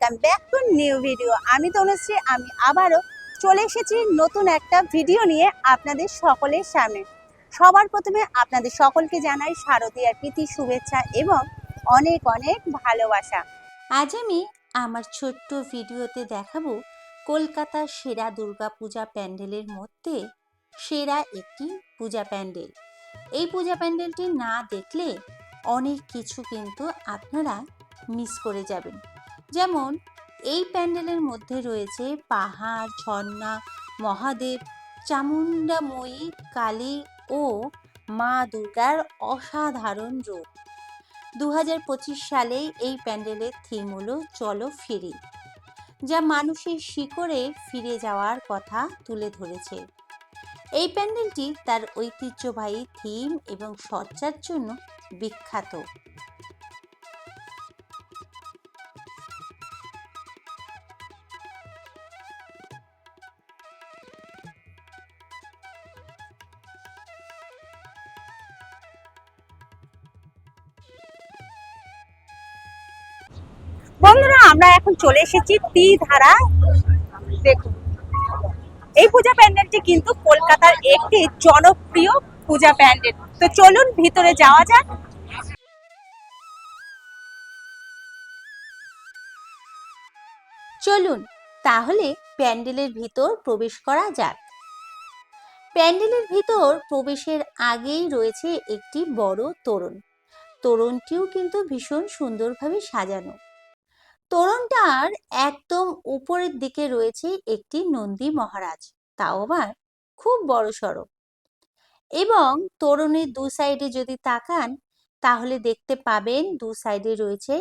Welcome back to new video আমি তনুশ্রী, আমি আবারও চলে এসেছি নতুন একটা ভিডিও নিয়ে আপনাদের সকলের সামনে। সবার প্রথমে আপনাদের সকলকে জানাই শারদীয়ার প্রীতি, শুভেচ্ছা এবং অনেক অনেক ভালোবাসা। আজ আমি আমার ছোট্ট ভিডিওতে দেখাবো কলকাতার সেরা দুর্গাপূজা প্যান্ডেলের মধ্যে সেরা একটি পূজা প্যান্ডেল। এই পূজা প্যান্ডেলটি না দেখলে অনেক কিছু কিন্তু আপনারা মিস করে যাবেন। যেমন, এই প্যান্ডেলের মধ্যে রয়েছে পাহাড়, ঝর্ণা, মহাদেব, চামুণ্ডাময়ী, কালী ও মা দুর্গার অসাধারণ রূপ দু সালে এই প্যান্ডেলের থিম হলো চলো ফিরি, যা মানুষের শিকড়ে ফিরে যাওয়ার কথা তুলে ধরেছে। এই প্যান্ডেলটি তার ঐতিহ্যবাহী থিম এবং সজ্জার জন্য বিখ্যাত। বন্ধুরা, আমরা এখন চলে এসেছি তি ধারা দেখুন, এই পূজা প্যান্ডেলটি কিন্তু কলকাতার একটি জনপ্রিয় পূজা প্যান্ডেল। তো চলুন, ভিতরে যাওয়া যাক। চলুন, তাহলে প্যান্ডেলের ভিতর প্রবেশ করা যাক। প্যান্ডেলের ভিতর প্রবেশের আগেই রয়েছে একটি বড় তোরণ। তোরণটিও কিন্তু ভীষণ সুন্দরভাবে সাজানো। তোরণটার একদম উপরের দিকে রয়েছে একটি নন্দী মহারাজ। তাও আবার খুব বড় সড়ো এবং তোরণের দু সাইডে যদি তাকান, তাহলে দেখতে পাবেন দু সাইডে রয়েছে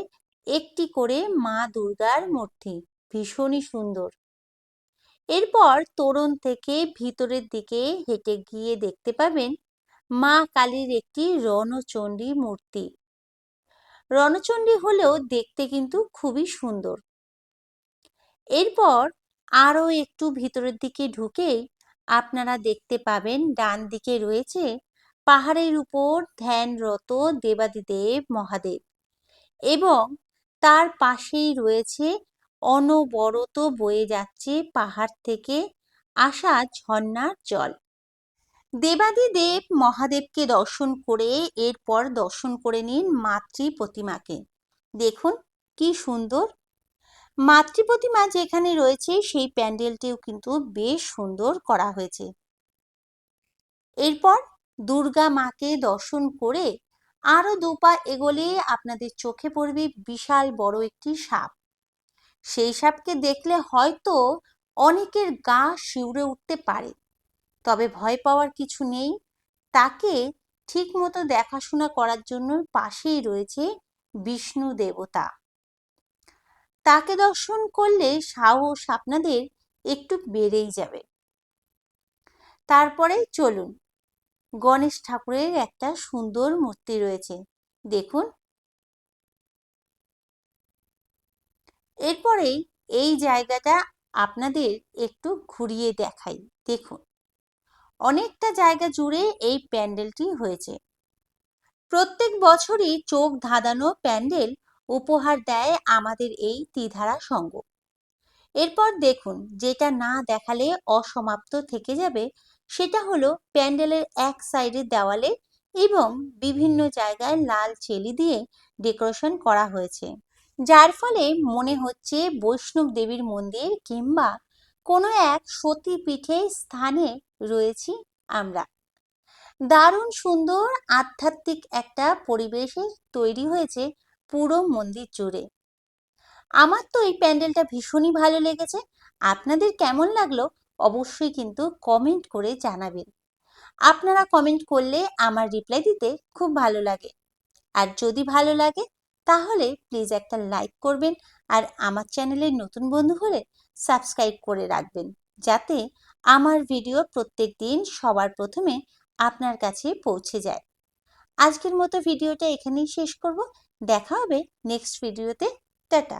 একটি করে মা দুর্গার মূর্তি। ভীষণই সুন্দর। এরপর তোরণ থেকে ভিতরের দিকে হেঁটে গিয়ে দেখতে পাবেন মা কালীর একটি রণচণ্ডী মূর্তি। রণচণ্ডী হলেও দেখতে কিন্তু খুবই সুন্দর। এরপর আরও একটু ভিতরের দিকে ঢুকেই আপনারা দেখতে পাবেন ডান দিকে রয়েছে পাহাড়ের উপর ধ্যানরত দেবাদিদেব মহাদেব এবং তার পাশেই রয়েছে অনবরত বয়ে যাচ্ছে পাহাড় থেকে আসা ঝর্ণার জল। দেবাদিদেব মহাদেবকে দর্শন করে এরপর দর্শন করে নিন মাতৃ প্রতিমাকে। দেখুন কি সুন্দর। মাতৃ প্রতিমা যেখানে রয়েছে সেই প্যান্ডেলটিও কিন্তু বেশ সুন্দর করা হয়েছে। এরপর দুর্গা মাকে দর্শন করে আরও দুপা এগোলে আপনাদের চোখে পড়বে বিশাল বড় একটি সাপ। সেই সাপকে দেখলে হয়তো অনেকের গা শিউরে উঠতে পারে। তবে ভয় পাওয়ার কিছু নেই। তাকে ঠিক মতো দেখাশোনা করার জন্য পাশেই রয়েছে বিষ্ণু দেবতা। তাকে দর্শন করলে সাহস আপনাদের একটু বেড়েই যাবে। তারপরে চলুন, গণেশ ঠাকুরের একটা সুন্দর মূর্তি রয়েছে, দেখুন। এরপরে এই জায়গাটা আপনাদের একটু ঘুরিয়ে দেখাই, দেখুন। অনেকটা জায়গা জুড়ে এই প্যান্ডেলটি হয়েছে। প্রত্যেক বছরই চোখ ধাঁধানো প্যান্ডেল উপহার দেয় আমাদের এই ত্রিধারা সঙ্গ। এরপর দেখুন, যেটা না দেখালে অসমাপ্ত থেকে যাবে, সেটা হলো প্যান্ডেলের এক সাইডের দেওয়ালে এবং বিভিন্ন জায়গায় লাল চেলি দিয়ে ডেকোরেশন করা হয়েছে। যার ফলে মনে হচ্ছে বৈষ্ণব দেবীর মন্দির কিংবা কোনো এক সতী পীঠের স্থানে রয়েছি আমরা। দারুণ সুন্দর আধ্যাত্মিক একটা পরিবেশে তৈরি হয়েছে পুরো মন্দির জুড়ে। আমার তো এই প্যান্ডেলটা ভীষণই ভালো লেগেছে। আপনাদের কেমন লাগল অবশ্যই কিন্তু কমেন্ট করে জানাবেন। আপনারা কমেন্ট করলে আমার রিপ্লাই দিতে খুব ভালো লাগে। আর যদি ভালো লাগে তাহলে প্লিজ একটা লাইক করবেন আর আমার চ্যানেলের নতুন বন্ধু হলে সাবস্ক্রাইব করে রাখবেন, যাতে আমার ভিডিও প্রত্যেক দিন সবার প্রথমে আপনার কাছে পৌঁছে যায়। আজকের মতো ভিডিওটা এখানেই শেষ করব, দেখা হবে নেক্সট ভিডিওতে টাটা।